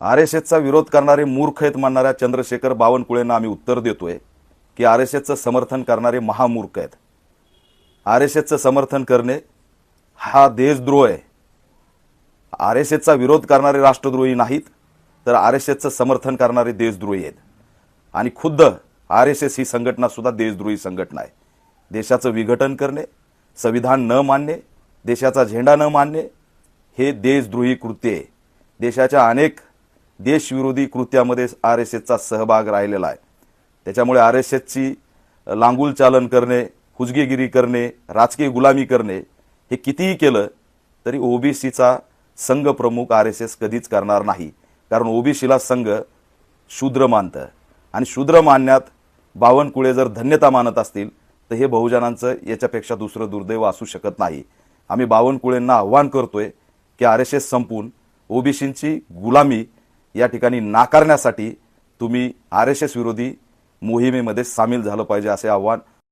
R S एसचा विरोध करणारे मूर्ख आहेत म्हणणाऱ्या चंद्रशेखर बावनकुळेंना आम्ही उत्तर देतोय की आर एस एसचं समर्थन करणारे महामूर्ख आहेत. आर एस एसचं समर्थन करणे हा देशद्रोह आहे. आर एस एसचा विरोध करणारे राष्ट्रद्रोही नाहीत तर आर एस एसचं समर्थन करणारे देशद्रोही आहेत. आणि खुद्द आर एस एस ही संघटना सुद्धा देशद्रोही संघटना आहे. देशाचं विघटन करणे संविधान न मानणे देशाचा झेंडा न मानणे हे देशद्रोही कृत्य आहे. देशाच्या अनेक देशविरोधी कृत्यामध्ये आर एस एसचा सहभाग राहिलेला आहे. त्याच्यामुळे आर एस एसची लांगूल चालन करणे हुजगेगिरी करणे राजकीय गुलामी करणे हे कितीही केलं तरी ओबीसीचा संघ प्रमुख आर एस एस कधीच करणार नाही. कारण ओबीसीला संघ शूद्र मानतं. आणि शूद्र मानण्यात बावनकुळे जर धन्यता मानत असतील तर हे बहुजनांचं याच्यापेक्षा दुसरं दुर्दैव असू शकत नाही. आम्ही बावनकुळेंना आव्हान करतोय की आर एस एस संपून ओबीसींची गुलामी या ठिकाणी नाकारण्यासाठी तुम्ही आर एस एस विरोधी मोहिमेमध्ये सामील झालं पाहिजे असे आव्हान